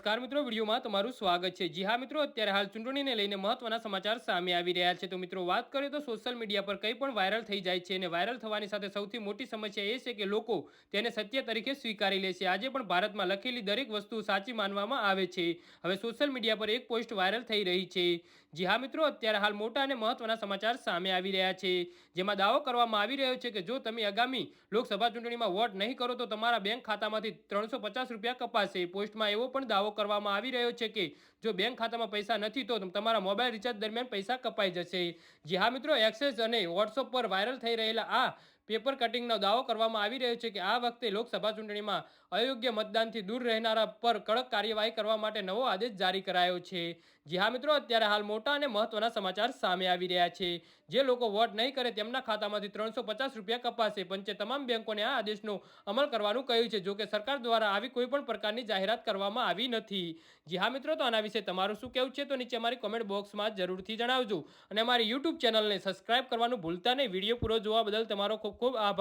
નમસ્કાર મિત્રો, વિડીયોમાં તમારું સ્વાગત છે. જી હા મિત્રો, અત્યારે હાલ ચૂંટણીને લઈને મહત્વના સમાચાર સામે આવી રહ્યા છે. તો મિત્રો, વાત કરીએ તો સોશિયલ મીડિયા પર કંઈ પણ વાયરલ થઈ જાય છે અને વાયરલ થવાની સાથે સૌથી મોટી સમસ્યા એ છે કે લોકો તેને સત્ય તરીકે સ્વીકારી લે છે. આજે પણ ભારતમાં લખેલી દરેક વસ્તુ સાચી માનવામાં આવે છે. હવે સોશિયલ મીડિયા પર એક પોસ્ટ વાયરલ થઈ રહી છે. જી હા મિત્રો, અત્યારે હાલ મોટા અને મહત્વના સમાચાર સામે આવી રહ્યા છે. જેમાં દાવો કરવામાં આવી રહ્યો છે કે જો તમે આગામી લોકસભા ચૂંટણીમાં વોટ નહીં કરો તો તમારા બેંક ખાતામાંથી ત્રણસો રૂપિયા કપાશે. પોસ્ટમાં એવો પણ દાવો કરવામાં આવી રહ્યો છે કે જો બેંક ખાતામાં પૈસા નથી, તો તમારા મોબાઈલ રિચાર્જ દરમિયાન પૈસા કપાઈ જશે. જી હા મિત્રો, એક્સેસ અને વોટ્સઅપ પર વાયરલ થઈ રહેલા આ પેપર કટિંગનો દાવો કરવામાં આવી રહ્યો છે કે આ વખતે લોકસભા ચૂંટણીમાં અયોગ્ય મતદાનથી દૂર રહેનારા પર કડક કાર્યવાહી કરવા માટે નવો આદેશ જારી કરાયો છે. જી હા મિત્રો, અત્યારે હાલ મોટા અને મહત્વના સમાચાર સામે આવી રહ્યા છે. જે લોકો વોટ નહીં કરે તેમના ખાતામાંથી ત્રણસો પચાસ રૂપિયા કપાશે. પંચે તમામ બેંકોને આ આદેશનો અમલ કરવાનું કહ્યું છે. જો કે સરકાર દ્વારા આવી કોઈ પણ પ્રકારની જાહેરાત કરવામાં આવી નથી. જી હા મિત્રો, તો આના વિશે તમારું શું કહેવું છે તો નીચે અમારી કોમેન્ટ બોક્સમાં જરૂરથી જણાવજો. અને અમારી યુટ્યુબ ચેનલને સબસ્ક્રાઇબ કરવાનું ભૂલતા નહીં. વીડિયો પૂરો જોવા બદલ તમારો ખૂબ ખૂબ આભાર.